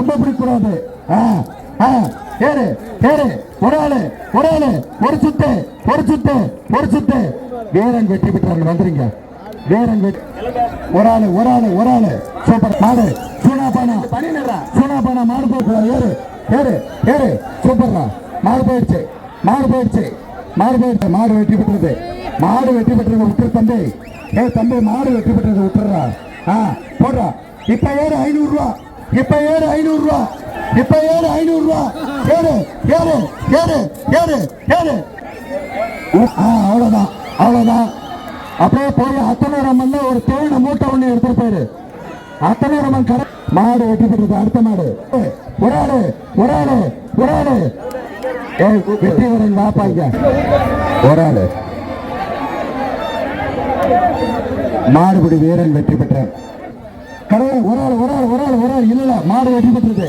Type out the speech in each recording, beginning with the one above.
ரொம்ப பிடிக்கூடாது ஏறு ஏறு ஒரு ஆளு ஒரு ஆளு ஒரு சுத்து ஒரு சுத்து ஒரு சுத்து. வீரன் வெற்றி பெற்றார்கள் வந்துருங்க. வீரன் வெற்றி ஒரு ஆளு ஒரு ஆளு ஒரு ஆளு. சூப்பர். மாடு. சூனா பானா. சூனா பானா மாடு போய் ஏறு ஏறு ஏறு. சூப்பர்ரா. மாடு போயிடுச்சு மாடு போயிடுச்சு மாடு போயிடுச்சு. மாடு வெற்றி பெற்றது. மாடு வெற்றி பெற்றது விட்டுரு தம்பி. ஏ தம்பி மாடு வெற்றி பெற்றது விட்டுறா ஆ போடுறா. இப்போ ஏறு ஐநூறு ரூபா. இப்ப ஏறு ஐநூறு ரூபா. இப்ப ஏறு ஐநூறு ரூபா. ஏறு ஏறு ஏறு ஏறு ஏறு. அவ்வளவுதான் அவ்வளவுதான். அப்படியே போய் அத்தனூரம்மன் ஒரு தேவன மூட்டை ஒண்ணு எடுத்துட்டு போயிரு. அத்தனூரம்மன் கடை மாடு வெட்டி பெற்றது அடுத்த மாடு. ஒரு ஆளு ஒரு ஆளு ஒரு ஆளு. வெற்றி வரேன் வாப்பாங்க ஒரு ஆளு. மாடுபிடி வீரன் வெற்றி பெற்றார் கடவுளே ஒரு ஆள் ஒரு ஆள் ஒரு ஆள் ஒரு ஆள் இல்ல மாடு வெற்றி பெற்றது.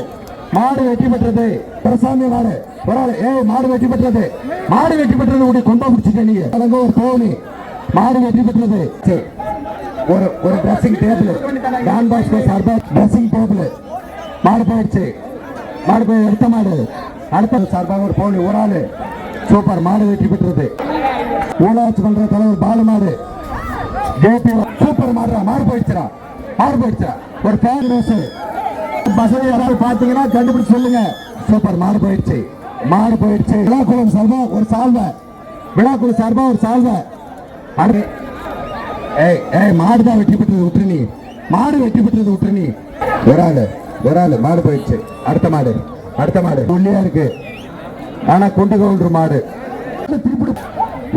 மாடு வெற்றி பெற்றது. பிரசாமி மாடு ஒரு ஆள் ஏ மாடு வெற்றி பெற்றது. மாடு வெற்றி பெற்றது உடைய கொண்டா பிடிச்சிட்ட நீங்க அங்க ஒரு தோணி மாடு வெற்றி பெற்றது. சரி. ஒரு ஒரு ட்ரெஸ்ஸிங் டேபிள் டான் பாஸ்கோ சார்பா ட்ரெஸ்ஸிங் டேபிள் மாடு போயிடுச்சு. மாடு போய் அடுத்த மாடு. அடுத்த சார்பாக ஒரு போனி ஒரு ஆளு. சூப்பர் மாடு வெற்றி பெற்றது. ஊராட்சி பண்ற தலைவர் பாலு மாடு. சூப்பர் மாடுறா மாடு போயிடுச்சுடா. மாடு ஒரு பேர் ரேஸ் பசங்க யாராவது பார்த்தீங்கன்னா கண்டுபிடிச்சு சொல்லுங்க. சூப்பர் மாறு போயிடுச்சு. மாடு போயிடுச்சு. விழாக்குளம் சார்பா ஒரு சால்வை. விழாக்குளம் சார்பா ஒரு சால்வை. அடு ஏய் ஏய் மாடு தான் வெற்றி பெற்றது விட்டுரு நீ. மாடு வெற்றி பெற்றது விட்டுரு நீ. ஒரு ஆளு ஒரு ஆளு. மாடு போயிடுச்சு. அடுத்த மாடு. அடுத்த மாடு. உள்ளியா இருக்கு. ஆனா குண்டு கவுண்டர் மாடு. திருப்பி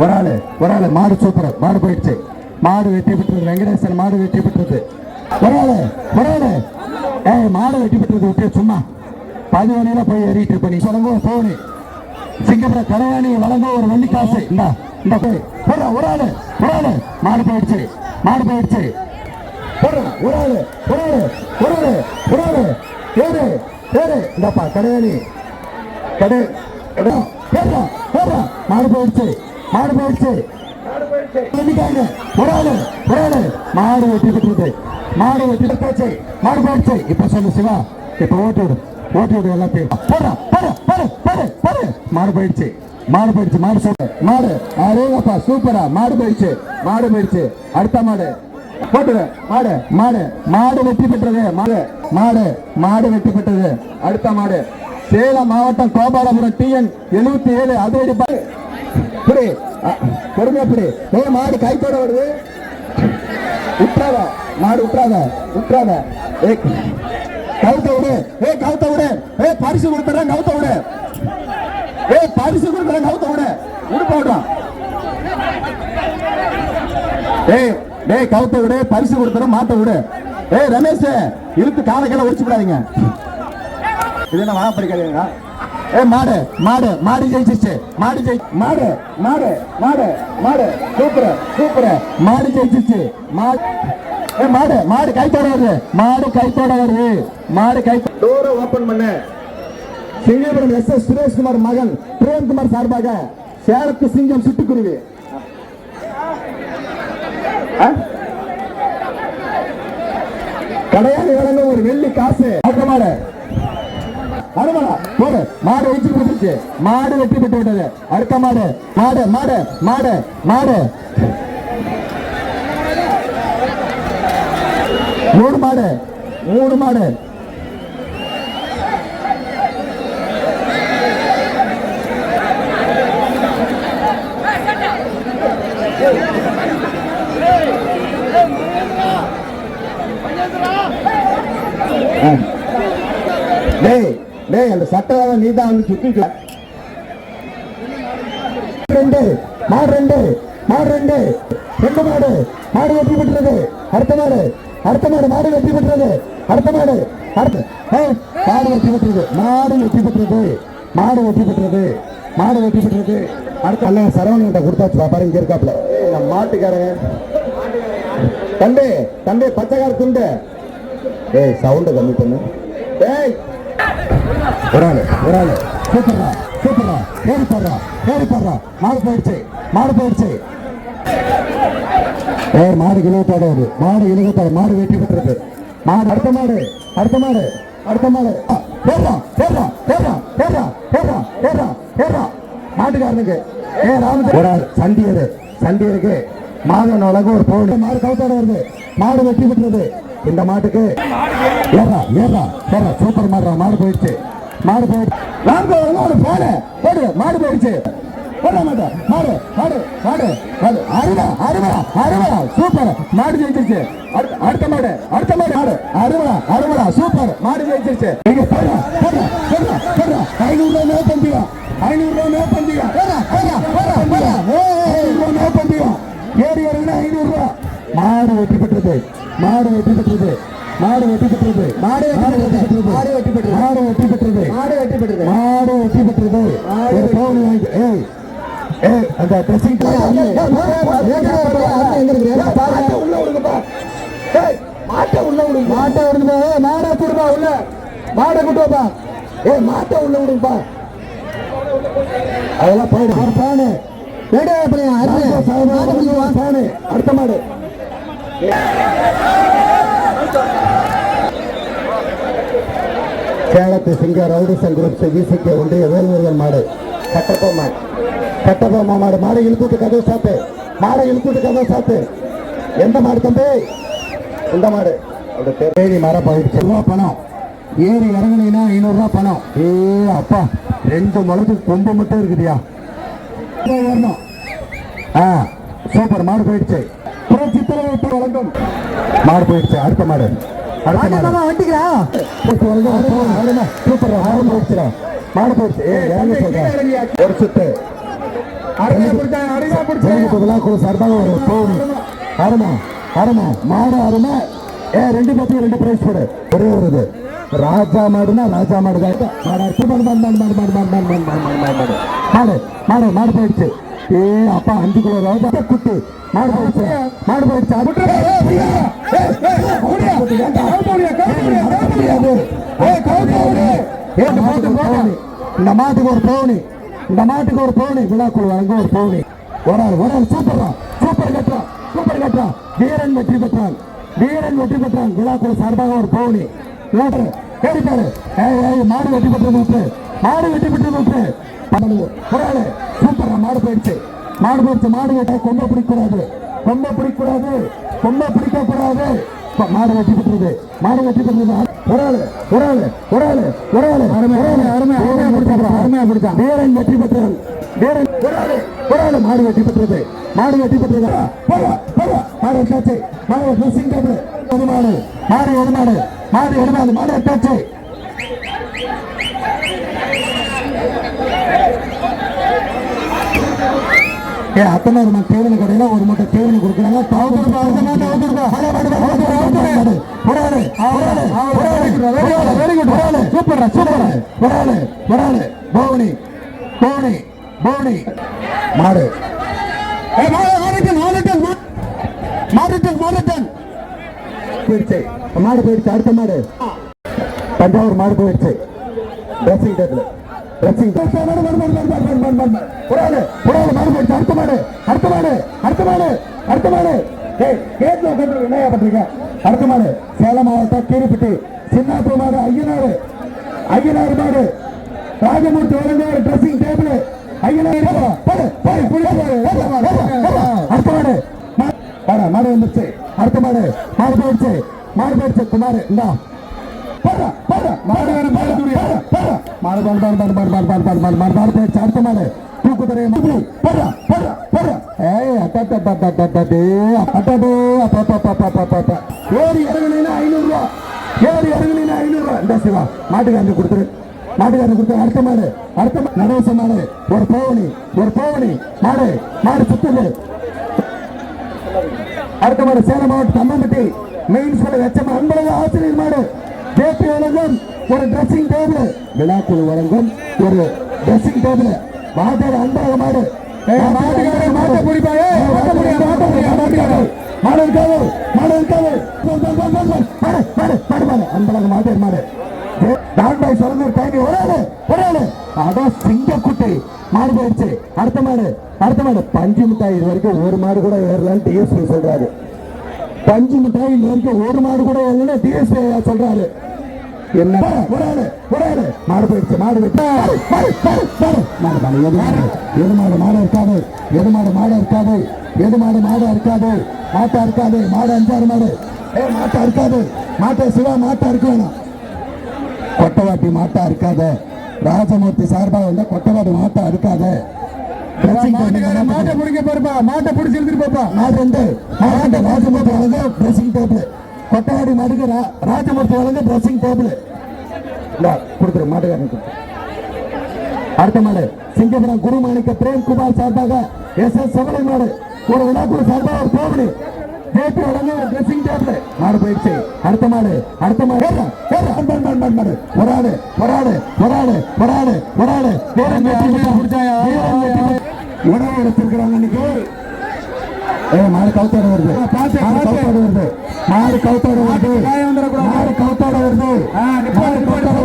ஒரு ஆளு ஒரு ஆளு. மாடு சூப்பர் மாடு போயிடுச்சு. மாடு வெற்றி பெற்றது வெங்கடேசன் மாடு வெற்றி பெற்றது. வராது வராது. ஒரு ஏய் மாடு வெட்டி பெற்றது விட்டு சும்மா. பதிவனையில போய் ஏறிட்டு பண்ணி சொல்லுங்க போனி சிங்கப்பூர கடையாணி வழங்க ஒரு வெள்ளி காசு. இந்த இந்த போய் போடுற ஒரு ஆளு ஒரு ஆளு. மாடு போயிடுச்சு மாடு போயிடுச்சு. போடுற ஒரு ஆளு ஒரு ஆளு ஒரு ஆளு ஒரு ஆளு. ஏறு ஏறு. இந்தப்பா கடையாணி கடை கடை. கேட்கா மாடு போயிடுச்சு மாடு போயிடுச்சு. ஒரு ஆளு ஒரு ஆளு. மாடு வெட்டி பெற்றது மாடு வெட்டி போச்சு. மாடு போயிடுச்சு இப்ப சொல்லு சிவா இப்ப ஓட்டு விடு ஓட்டு விடு எல்லாத்தையும். போற போற போற போற போற மாடு போயிடுச்சு மாடு போயிடுச்சு மாடு சூப்பர். மாடு அரேங்கப்பா சூப்பரா. மாடு போயிடுச்சு மாடு போயிடுச்சு. அடுத்த மாடு. போட்டுரு மாடு மாடு. மாடு வெற்றி பெற்றது மாடு மாடு மாடு வெற்றி பெற்றது. அடுத்த மாடு. சேலம் மாவட்டம் கோபாலபுரம் டிஎன் எழுபத்தி ஏழு அதிரடி பாரு பொறுமையா புடி ஏ மாடு கைத்தோட வருது. உற்றாத மாடு உற்றாத உற்றாத ஏ கவுத்த விடு ஏ கவுத்த விடு ஏ பரிசு கொடுத்துறேன் கவுத்த விடு ஏ பரிசு கொடுக்குறேன் கவுத்த விடு உடுப்ப விடுறான் ஏய் டேய் கவுத்த விடு பரிசு கொடுத்துறேன் மாட்ட விடு ஏய் ரமேஷ் இழுத்து காலை கீழே உடிச்சு விடாதீங்க. இது என்ன வாழப்படி கிடையாதுங்க ஏ மாடு மாடு மாடு ஜெயிச்சிச்சு மாடு ஜெயி மாடு மாடு மாடு மாடு. Super super. மாடு ஜெயிச்சிச்சு மாடு ஏ மாடு மாடு கைத்தோட வருது. மாடு கைத்தோட வருது. மாடு கை டோரை ஓபன் பண்ணு. சிங்கபுரம் எஸ் எஸ் சுரேஷ்குமார் மகன் பிரேம்குமார் சார்பாக சேலத்து சிங்கம் சிட்டுக்குருவி. ஆ? கடையாளி வழங்க ஒரு வெள்ளி காசு. மாடு. அருமலா போடு. மாடு வெற்றி கொடுத்துருச்சு. மாடு வெற்றி பெற்று விட்டது. அடுத்த மாடு. மாடு மாடு மாடு மாடு. மூணு மாடு. மூணு மாடு ஆ. டேய் டேய் அந்த சட்டை நீ தான் வந்து சுத்தி ரெண்டு மாடு ரெண்டு மாடு ரெண்டு ரெண்டு மாடு மாடு வெற்றி பெற்றது. அடுத்த மாடு அடுத்த மாடு மாடு வெற்றி பெற்றது. அடுத்த மாடு அடுத்த மாடு வெற்றி பெற்றது. மாடு வெற்றி பெற்றது. மாடு வெற்றி பெற்றது. மாடு வெற்றி பெற்றது. அடுத்த அல்ல சரவணன் கொடுத்தாச்சு பாரு இங்க இருக்காப்ல நம்ம மாட்டுக்காரன் தண்டே தண்டே பச்சைக்கார துண்டு. ஏய் சவுண்டு கம்மி பண்ணு. ஏய் ஒரு ஆளு ஒரு ஆளு. சூப்பர்ரா சூப்பர்ரா ஏறி போடுறா ஏறி போடுறா. மாடு போயிடுச்சு மாடு போயிடுச்சு. ஏ மாடு இழுகத்தோட வருது மாடு இழுகத்தோட மாடு வெட்டி விட்டுறது மாடு அடுத்த மாடு அடுத்த மாடு அடுத்த மாடு. ஏறா ஏறா ஏறா ஏறா ஏறா ஏறா ஏறா மாட்டுக்காரனுக்கு. ஏ ராம ஒரு ஆள். சண்டியரு சண்டியருக்கு மாதன் அழகு ஒரு போடு. மாடு கவுத்தோட வருது. மாடு வெட்டி விட்டுறது இந்த மாட்டுக்கு. ஏறா ஏறா ஏறா சூப்பர் மாடுறா மாடு போயிடுச்சு. மாடு போயிடுச்சு ராம்கோ ஒரு போடு போடு மாடு போயிடுச்சு. போட மாட்டா மாடு மாடு மாடு மாடு. அருவா அருவா அருவா சூப்பர். மாடு ஜெயிச்சிருச்சு. அடுத்த மாடு அடுத்த மாடு மாடு. அருவா அருவா சூப்பர். மாடு ஜெயிச்சிருச்சு. நீங்க போடா போடா போடா போடா ஐநூறு ரூபாய் நோ பந்தயம் ஐநூறு ரூபாய் நோ ஐநூறு ரூபாய் நோ ஏறி ஐநூறு ரூபாய் மாடு வெற்றி பெற்றது. மாடு வெற்றி பெற்றது. மாடு வெற்றி பெற்றது. மாடு வெற்றி பெற்றது. மாடு வெற்றி பெற்றது. மாடு வெற்றி பெற்றது. மாடு வெற்றி பெற்றது. மாடு வெற்றி பெற்றது. ஒரு பவுன் வாங்கி ஏய் ஏய் அந்த ட்ரெஸ்ஸிங் உள்ள விடுங்கப்பா ஏய் மாட்டை உள்ள விடுங்க மாட்டை விடுங்க ஏய் மாடை கூடுப்பா உள்ள. மாடை கூட்டுவாப்பா ஏய் மாட்டை உள்ள விடுங்கப்பா அதெல்லாம் போயிடு. பானு அடுத்த மாடு. சேலத்து சிங்க ரவுடிசன் குரூப் விசிக்க ஒன்றிய வேல்முருகன் மாடு. கட்டப்பொம்மா கட்டப்பொம்மா மாடு. மாடு இழுத்துட்டு கதவு சாத்து. மாடை இழுத்துட்டு கதவு சாத்து. எந்த மாடு தம்பி? இந்த மாடு. தேடி மர போயிடுச்சு ரூபா பணம். ஏறி இறங்குனீங்கன்னா ஐநூறுரூவா பணம். ஏ அப்பா. ரெண்டு முளத்துக்கு கொம்பு மட்டும் இருக்குதியா. வரணும் ஆ சூப்பர். மாடு போயிடுச்சு. புரட்சி தலைவர் வழங்கும் மாடு போயிடுச்சு அடுத்த மாடு அடுத்த மாடு வண்டிக்கிறா சூப்பர் மாடு போயிடுச்சுடா மாடு போயிடுச்சு இறங்க சொல்றேன் ஒரு சுத்து சார்பாக ஒரு பவுன் அருமா அருமா மாடு அருமா ஏ ரெண்டு பத்தி ரெண்டு பிரைஸ் போடு ஒரே ஒரு இது ராஜா மாடுனா ராஜா மாடு மாடு மாடு மாடு மாடு மாடு மாடு மாடு மாடு மாடு போயிடுச்சு ஏ அப்பா அஞ்சு கிலோ ராஜா குட்டி மாடு போயிடுச்சு. மாடு போயிடுச்சு. இந்த மாட்டுக்கு ஒரு பவுனி இந்த மாட்டுக்கு ஒரு பவுனி விழாக்குள் வழங்க ஒரு பவுனி ஒரு ஆள் ஒரு ஆள் சூப்பரா சூப்பர் கட்டுறான் சூப்பர் கட்டுறான் வீரன் வெற்றி பெற்றான். வீரன் வெற்றி பெற்றான். விழாக்குள் சார்பாக ஒரு பவுனி மாடு வெற்றி பெற்றது மாடு வெற்றி பெற்றது விட்டு ஒரு ஆளு சூப்பரா மாடு போயிடுச்சு. மாடு போயிடுச்சு. மாடு வெட்ட கொம்ப பிடிக்கூடாது. கொம்ப பிடிக்கூடாது. கொம்ப பிடிக்க கூடாது இப்ப மாடு வெற்றி பெற்றது. மாடு வெற்றி பெற்றது ஒரு ஆளு ஒரு ஆளு ஒரு ஆளு ஒரு ஆளு அருமை அருமை அருமை அருமையா பிடிச்சான் அருமையா பிடிச்சான் வீரன் வெற்றி பெற்றான் வீரன் ஒரு ஆளு ஒரு ஆளு மாடு வெற்றி பெற்றது. மாடு வெற்றி பெற்றது. போடா போடா. மாடு வெட்டாச்சு. மாடு ட்ரெஸ்ஸிங் டேபிள் ஒரு மாடு மாடு ஒரு மாடு மாடு ஒரு மாடு மாடு வெட்டாச்சு. ஏ அத்தனை ஒரு தேவனு கடையில ஒரு மூட்டை தேவனு கொடுக்குறாங்க சூப்பர் சூப்பர் ஒரு ஒரு பவுனி பவுனி பவுனி மாடு போயிடுச்சு மாடு போயிடுச்சு அடுத்த மாடு தஞ்சாவூர் மாடு போயிடுச்சு ட்ரெஸ்ஸிங் டேபிள் ட்ரெஸ்ஸிங் புறாடு புறாடு மாடு அடுத்த மாடு அடுத்த மாடு அடுத்த மாடு அடுத்த மாடு ஏய் கேட்ல உட்காந்து என்னையா பண்றீங்க அடுத்த மாடு சேலம் மாவட்டம் கீரிப்பட்டி சின்னாப்பு மாடு ஐயனாறு. ஐயனாறு மாடு. ராஜமூர்த்தி ஒருங்காறு ட்ரெஸ்ஸிங் டேபிள் ஐயனாறு அடுத்த மாடு. மாடு வந்துருச்சு. அடுத்த மாடு மாடு போயிடுச்சு. மாடு போயிடுச்சு குமார். இந்தா. பாரு பாரு மாடு வேற மாடு துணி பாரு மாடு மாடு மாடு மாடு மாடு மாடு மாடு மாடு மாடு மாடு மாடு போயிடுச்சு அடுத்த மாடு தூக்குதுறை மாடு பாரு பாரு பாரு ஏய் அட்டட்டட்டட்டட்டே அட்டடே அப்பப்பப்பப்பப்பப்ப ஏறி இறங்குனீனா ஐநூறு ரூபா ஏறி இறங்குனீனா ஐநூறு ரூபா இந்த சிவா மாட்டுக்காரன் கொடுத்துரு மாட்டுக்காரன் கொடுத்து அடுத்த மாடு அடுத்த நடேச மாடு ஒரு பவுனி ஒரு பவுனி மாடு மாடு சுத்துது அடுத்த மாடு சேலம் மாவட்டம் தம்மம்பட்டி மெயின் ஸ்கூல் எச்எம் அன்பழக ஆசிரியர் மாடு ஜேபி வழங்கும் ஒரு ட்ரெஸ்ஸிங் டேபிள் விழாக்குழு வழங்கும் ஒரு ட்ரெஸ்ஸிங் டேபிள் வாத்தியார் அன்பழக மாடு. அன்பழக மாடு. மாடு. டாக்டர் சொல்லணும் தேங்கி ஒரு ஆளு ஒரு ஆளு. அதான் சிங்கக்குட்டி. மாடு போயிடுச்சு. அடுத்த மாடு அடுத்த மாடு. பஞ்சு மிட்டாய் இது வரைக்கும் ஒரு மாடு கூட ஏறலான்னு டிஎஸ்பி சொல்றாரு. பஞ்சு மிட்டாய் இது வரைக்கும் ஒரு மாடு கூட ஏறலன்னு டிஎஸ்பி சொல்றாரு. என்ன? ஒரு ஆளு மாடு. போயிடுச்சு மாடு? எது மாடு? மாடு இருக்காது. எது மாடு? மாடு இருக்காது. எது மாடு? மாடு இருக்காது. மாட்டா இருக்காது. மாடு அஞ்சாறு மாடு. ஏ மாட்டா இருக்காது. மாட்டை சிவா மாட்டா இருக்க வேணாம். கொட்டவாட்டி மாட்டா இருக்காத. ராஜமூர்த்தி சார்பாக வந்தா கொட்டவாட்டி மாட்டா இருக்காத. மாட்டை பிடிக்க போறப்பா மாட்டை பிடிச்சி எடுத்துட்டு போப்பா மாடு ரெண்டு மாட்டு ராஜமூர்த்தி வழங்க ட்ரெஸ்ஸிங் டேபிள் கொட்டவாடி மாடுக்கு ராஜமூர்த்தி வழங்க ட்ரெஸ்ஸிங் டேபிள் கொடுத்துரு மாட்டுக்காரனுக்கு அடுத்த மாடு சிங்கபுரம் குருமாணிக்க பிரேம்குமார் சார்பாக எஸ் எஸ் செவலை மாடு ஒரு விழாக்குழு சார்பாக ஒரு கோவிலி நேற்று உடனே ஒரு ட்ரெஸ்ஸிங் டேபிள் மாடு போயிடுச்சு அடுத்த மாடு அடுத்த மாடு ஒரு ஆடு ஒரு ஆடு ஒரு ஆடு ஒரு ஆடு ஒரு ஆடு உணவு எடுத்திருக்கிறாங்க இன்னைக்கு. ஏ மாடு கவுத்தோட வருது. மாடு கவுத்தோட வருது. மாடு கவுத்தோட வருது. மாடு கவுத்தோட வருது. மாடு கவுத்தோட வருது.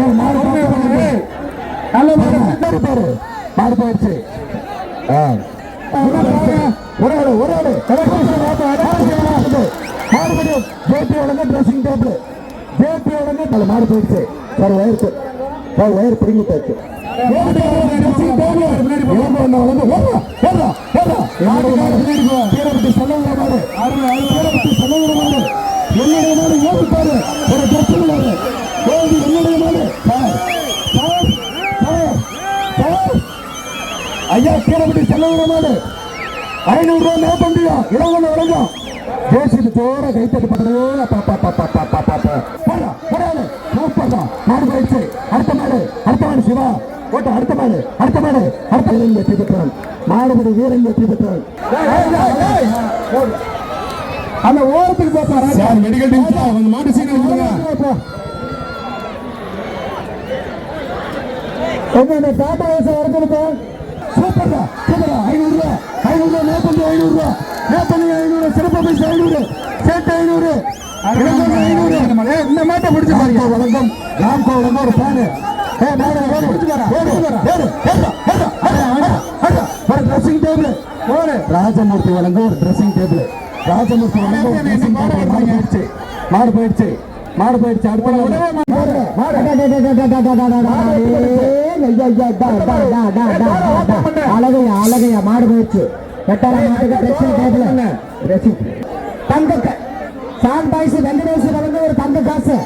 ஏய், மாடு கவுத்தோட வருது. நல்ல மாடு பாரு. மாடு போயிடுச்சு. ஒரு ஆளு ஒரு ஆளு மாடு ஜேபி உடனே ட்ரெஸ்ஸிங் டேபிள் ஜேபி உடனே மாடு போயிடுச்சு. சார் வயிறு சார் வயிறு பிடிங்கி போயிடுச்சு. என்னுடைய நாடு யோசிப்பாரு ஒரு பிரச்சனை என்னுடைய நாடு ஐயா கீழப்பட்டு செல்லவிடமாடு ஐநூறு ரூபாய் மேல பண்றியா இடம் வழங்கும் பேசிட்டு போற கைத்தட்டு பண்றதே பாப்பா பாப்பா பாப்பா பாப்பா போடா போடாது சூப்பர் தான் மாடு போயிடுச்சு அடுத்த மாடு அடுத்த மாடு சிவா ஓட்ட அடுத்த மாடு அடுத்த மாடு அடுத்த வீரன் வெற்றி பெற்றான். மாடுபடி வீரன் வெற்றி பெற்றான். அந்த ஓரத்துக்கு போப்பா சார் மெடிக்கல் டீம் அந்த மாட்டு சீனை கொடுங்க என்ன டாடா வயசு வரதுப்பா சூப்பர்டா சூப்பர்டா. ஐநூறு ரூபா ஐநூறு ரூபா மேப்பண்ணி ஐநூறு சிறப்பு பைசா ஐநூறு. சேட்டு ஐநூறு. ஐநூறு. இந்த மாட்டை பிடிச்சு பாருங்க. வழங்கம். ராம்கோ வழங்கம் ஒரு ஃபேனு ராஜமூர்த்தி வழங்கும் ஒரு ட்ரெஸ்ஸிங் டேபிள் ராஜமூர்த்தி வழங்கும் ஒரு ட்ரெஸ்ஸிங் டேபிள் மாடு போயிடுச்சு மாடு போயிடுச்சு மாடு போயிடுச்சு அடுத்த அழகையா அழகையா மாடு போயிடுச்சு எட்டாயிரம் மாட்டுக்கு ட்ரெஸ்ஸிங் டேபிள் ட்ரெஸ்ஸிங் தங்க க- சான் பாய்ஸ் வெங்கடேஷ் வழங்க ஒரு தங்க காசு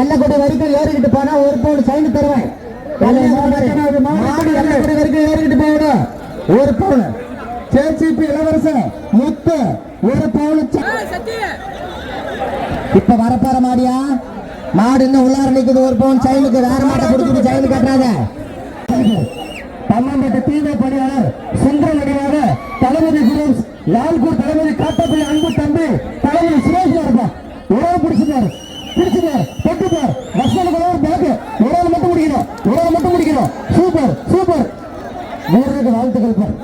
என்ன கொடி வரைக்கும் ஏறிக்கிட்டு போனா ஒரு பவுன் சைன் தருவேன் ஏறிக்கிட்டு போகணும் ஒரு பவுன் ஜேசிபி இளவரசன் முத்து ஒரு பவுன் இப்ப வரப்பார மாடியா? மாடு இன்னும் உள்ளார நிக்குது ஒரு பவுன் சைனுக்கு வேற மாட்டை கொடுத்துட்டு சைனு கட்டுறாங்க. பன்னெண்டு தீவிர பணியாளர் சுந்தரமடியாக தளபதி சுரேஷ் லால்கூர் தளபதி காட்டப்பள்ளி அன்பு தம்பி தளபதி சுரேஷ் இருப்பா உறவு பிடிச்சிருந்தாரு பிடிச்சிருந்தாரு தொட்டுப்பார். மசலுக்கு ஒரு பேக்கு. உறவு மட்டும் முடிக்கணும். உறவு மட்டும் முடிக்கணும். Super super. வீரருக்கு வாழ்த்துக்கள் பார்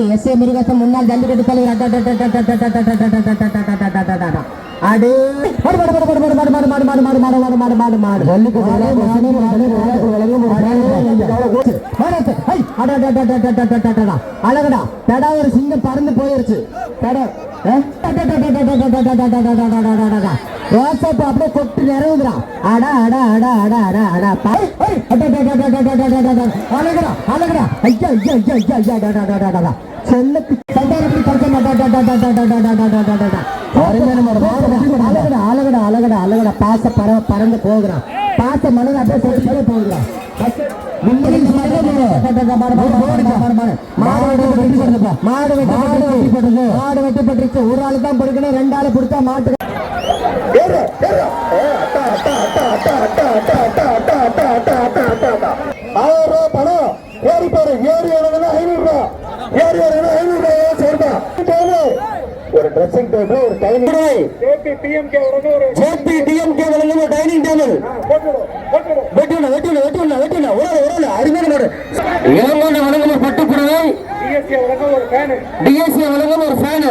முருகத்து எஸ் ஏ முருகத்து முன்னாள் ஜல்லிக்கட்டு தலைவர் அடு அழகடா தடா ஒரு சிங்கம் பறந்து போயிருச்சு வாட்ஸ்அப் அப்படியே கொட்டு நிறவுதுறான் அடா அடா அடா அடா அடா அடா அழகடா அழகடா ஐயா ஐயா ஐயா ஐயா செல்ல அழகட அழகட பாச பர பறந்து போகிறான் பாச மனது அப்படியே போட்டு போய் போகிறான் மாடு வெட்டி பட்டிருக்கு. ஒரு ஆளு தான் ரெண்டு ஆளு பிடிச்சா மாட்டு ஒரு ட்ரெஸ்ஸிங் டேபிள் ஒரு டைனிங் ஜேபி டிஎம்கே வழங்கும் ஒரு டைனிங் டேபிள் வெட்டிவிட வெட்டிவிட வெட்டிவிட வெட்டிவிட ஒரு ஒரு அருமையான ஒரு இளங்கோண்ட வழங்கும் ஒரு பட்டுப்புடவை. டிஎஸ்சி வழங்கும் ஒரு ஃபேனு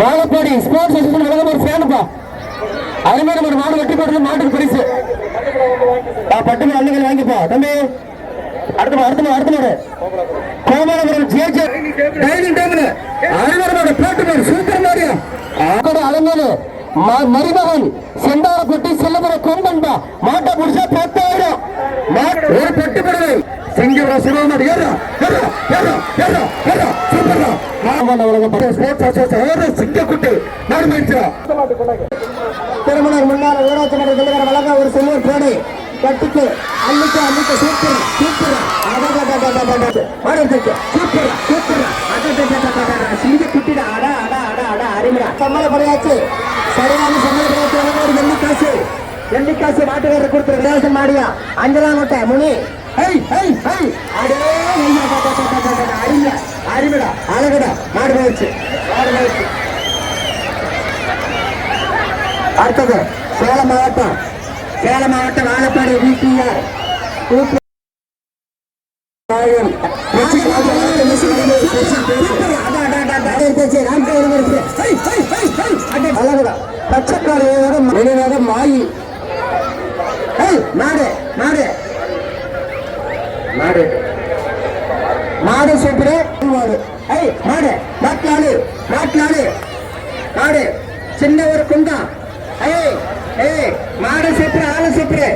வாழப்பாடி ஸ்போர்ட்ஸ் அசோசியேஷன் வழங்கும் ஒரு ஃபேனுப்பா அருமையான ஒரு மாடு வெட்டி போடுறது மாட்டுக்கு பரிசு. ஆ, பட்டு மாடு வாங்கிப்பா. தம்பி. அடுத்த மாடு அடுத்த மாடு அடுத்த மாடு கோமாரபுரம் ஜேஜே. Dining table. அருமையான பேட்டு மாடு சூப்பர் மாடியா ஆக்கட அலங்கோடு மருமகன் செண்டாரப்பட்டி செல்லமுறை கொம்பன்பா. மாட்டை முடிச்சா பத்தாயிரம். மாட்டு ஒரு பட்டு படுவை. சிங்கர சிவமாடி ஏறா ஏறா ஏறா ஏறா ஏறா சூப்பர்ரா மாமல்ல உலகம் ஸ்போர்ட்ஸ் அசோசியேஷன் சிங்கக்குட்டி. மாடு திருமணம் முன்னாள் ஊராட்சி மன்ற தலைவர் வழங்க ஒரு சில்வர் பேடை. கட்டிக்கு அள்ளிக்க அள்ளிக்க சூப்பர் சூப்பர் சூப்பர் சூப்பர் சிங்க குட்டிடா அடா அடா அடா அடா அருமையா சம்மள படையாச்சு சரியான சம்மள படையாச்சு ஒரு வெள்ளி காசு வெள்ளி காசு மாட்டுக்காரர் கொடுத்துரு விலாசம் மாடியா அஞ்சலாம் நோட்டை முனி ஹை அழகுடா மாடு போயிடுச்சு மாடு போயிடுச்சு அடுத்தது சேலம் மாவட்டம் சேலம் மாவட்டம் வாழப்பாடி விபிஆர் மாயி மாடு மாடு மாடு மாடு சூப்பரு மாடு ஐய் மாடு நாட்லாடு நாட்லாடு மாடு சின்ன ஒரு குண்டா மாடு சூப்பரு ஆளு சூப்பரு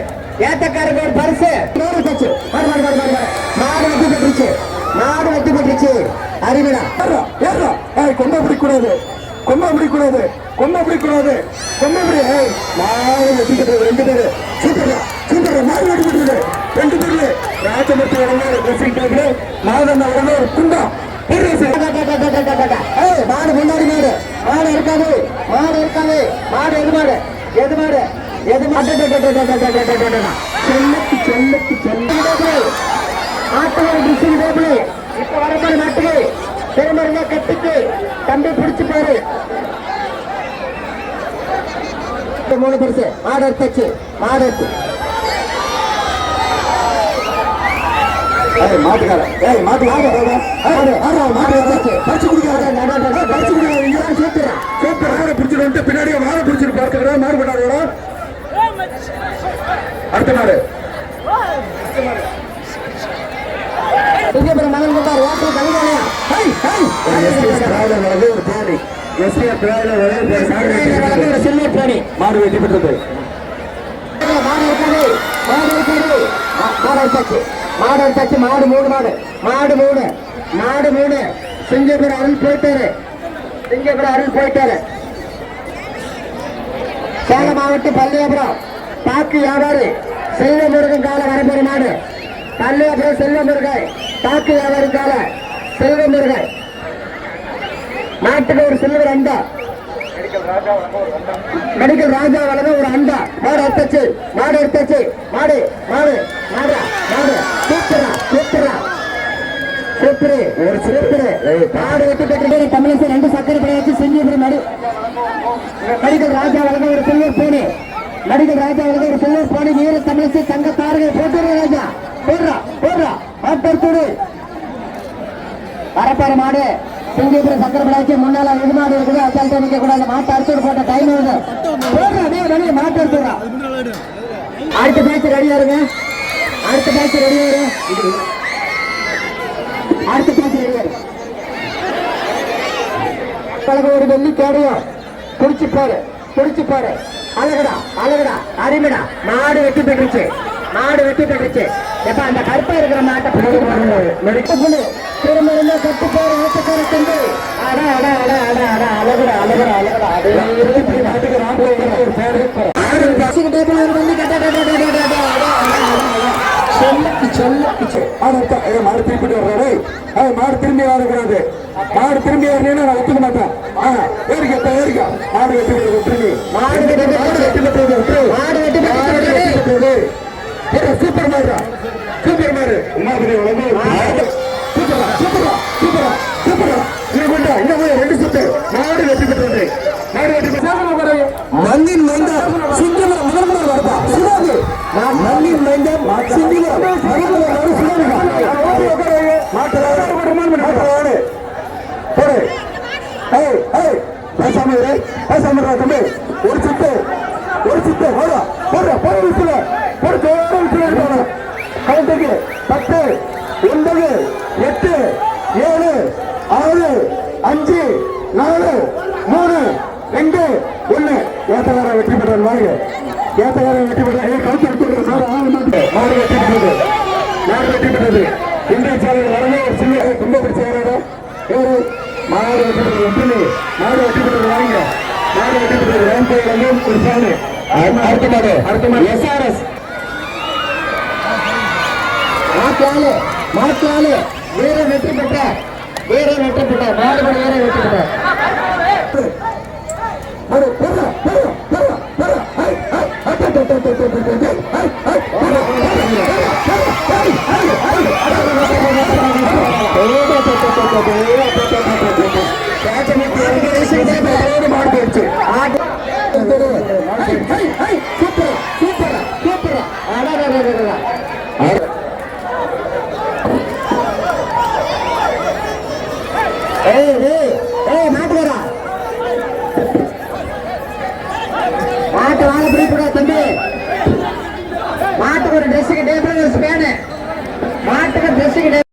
ஏத்தக்காரங்க ஒரு பரிசு நூறு தச்சு மாடு மாடு மாடு மாடு மாடு வெட்டி பெற்றுச்சு. மாடு வெட்டி பெற்றுச்சு. அறிவிடா ஏறுறோம், ஏறுறோம். ஏய், கொம்பை பிடிக்கக்கூடாது. கொம்பை பிடிக்கக்கூடாது. கொம்பை பிடிக்கக்கூடாது. கொம்பை பிடி ஏய், மாடு வெட்டி கட்டுறது ரெண்டு பேரு. சூப்பர்டா சூப்பர்டா மாடு வெட்டி கட்டுறது ரெண்டு பேர்ல ராஜமூர்த்தி உடனே ஒரு ட்ரெஸ்ஸிங் டேபிள் மாதண்ணா உடனே ஒரு குண்டம் மாடு முன்னாடி மாடு மாடு இருக்காது மாடு இருக்காது மாடு எது மாடு எது மாடு எது மாடு செல்லக்கு செல்லக்கு செல்லு ஆட்டோட டிசிங் டேபிள் இப்ப வரப்பாடு நாட்டுக்கு திரும்ப கட்டுக்கு தம்பி பிடிச்சு பாரு மூணு பெருசு மாடு எடுத்தாச்சு மாடு எடுத்து. ஏய், மாட்டுக்கார. ஏய் ஆடுறா, மாடு வந்தாச்சு. பறிச்சு குடிக்காத. பறிச்சு குடிக்காத. இங்க வா, சூப்பர் சூப்பர் மாடை பிடிச்சிட்டு வந்துட்டு பின்னாடியே மாடை பிடிச்சிட்டு பார்த்துக்கிறா மாடு பண்ணாடுறா அடுத்த மாடு. சிங்கப்பூர் மகன் கொண்டார் ஓட்டு கவிதாலயா எஸ்பிஎஸ் டிராவலர் வழங்கு ஒரு தேனி எஸ்பிஎஸ் டிராவலர் வழங்கு ஒரு சில்வர் பிராணி மாடு வெட்டி பெற்றது மாடு இருக்காது. மாடு இருக்காது. மா- மாடு எடுத்தாச்சு மாடு தச்சு மாடு மூணு மாடு. மாடு மூணு. மாடு மூணு. சிங்கப்பூர் அருள் போயிட்டாரு. சிங்கப்பூர் அருள் போயிட்டாரு. சேலம் மாவட்டம் பள்ளியாபுரம். பாக்கு வியாபாரி செல்வ முருகன் கால வரப்போற மாடு. பள்ளியாபுரம் செல்வ முருகன் பாக்கு வியாபாரி கால செல்வ முருகன் நாட்டுக்கு ஒரு சில்வர் அண்டா மெடிக்கல் ராஜா வளர ஒரு அண்டா. மாடு எடுத்தாச்சு. மாடு எடுத்தாச்சு. மாடு மாடு மாடு மாடு. சூப்பரா சூப்பரா. சூப்பரு ஒரு சூப்பரு. மாடு வெட்டி பெற்று தமிழக ரெண்டு சக்கரை கிடையாது செஞ்சு மாடு. மெடிக்கல் ராஜா வளர ஒரு சில்வர் போனி மெடிக்கல் ராஜா வளர ஒரு சில்வர் போனி வீர தமிழிசை தங்க தாரகை போட்டுரு ராஜா. போடுறா போடுறா. மாட்டோடு வரப்பாரு மாடு. சிங்கப்பூர் சக்கரப்படாச்சு முன்னால எதிர்மாடு மாடு இருக்குது. அசால்ட்டா நிக்க கூடாது. மாட்டு அறுத்து போட்ட டைம் வருது போடுறா நீ மாட்டு அடிச்சுடா அடுத்த பேச்சு ரெடியா இருங்க. அடுத்த பேச்சு ரெடியா இரு. அடுத்த பேச்சு ரெடியா இரு. ஒரு வெள்ளி கேடையும் குடிச்சு பாரு. குடிச்சு பாரு. அழகடா அழகடா. அருமைடா. மாடு வெட்டி பெற்றுச்சு. மாடு வெட்டி பெற்றுச்சு. எப்ப அந்த கருப்பா இருக்கிற மாட்டை திரும்ப இருந்தா கட்டு போற ஆட்டக்கார தம்பி அட அட அட அட அட அழகுடா அழகுடா அடே இப்படி மாட்டுக்கு ராம்பு ஒரு பேரு மாடு மாடு திருப்பிட்டு வர்றாரு. மாடு திரும்பி வரக்கூடாது. மாடு திரும்பி வரணும்னா நான் ஒத்துக்க மாட்டேன். ஏறிக்க ஏறிக்க. மாடு வெட்டி விட்டு விட்டுரு மாடு வெட்டி மாடு பெற்றுச்சு. வெட்டி விட்டுறது விட்டுரு. மாடு வெட்டி பெற்றுச்சு. மாடு வெட்டி விட்டுறது ஏய், சூப்பர் மாடுடா. சூப்பர் மாடு. சூப்பரா சூப்பரா சூப்பரா சூப்பரா இன்னும் ரெண்டு சுத்து. மாடு வெட்டி விட்டுறது மாடு வெட்டி விட்டு மண்ணின் மைந்த சிங்கமரம் முதல் முதல் வருதா சிவாஜி மண்ணின் மைந்த சிங்கமரம் முதல் முதல் வரும் சிவாஜி மாட்டு மாட்டு போடு. ஏய் பேசாம தம்பி. ஒரு சுத்து. ஒரு சுத்து. போடா. போடுற போட விசுல போட ஜோர விசுல கவுண்ட்டுக்கு பத்து ஒன்பது எட்டு ஏழு ஆறு அஞ்சு நாலு மூணு ரெண்டு ஒண்ணு ஏத்தகார வெற்றி பெற்றார் வாங்க ஏத்தகார வெற்றி பெற்றார். ஏ கவுத்து எடுத்து சார் ஆளு மாட்டு மாடு பெற்றது. மாடு பெற்றது. இந்திய சேனல் வரவே ஒரு சின்ன ரொம்ப பிடிச்ச யாரோட ஏறு மாடு பெற்றது. ஒன்று மாடு பெற்றது வாங்க. மாடு வந்து ஒரு சாணு அடுத்த மாடு. அடுத்த மாடு. எஸ்ஆர்எஸ். மாற்றாளு மாற்றாளு வீர வெற்றி பெற்ற. வீர வெற்றி பெற்ற. மாடுபடி வீர வெற்றி பெற்ற. ஒரு go go go go go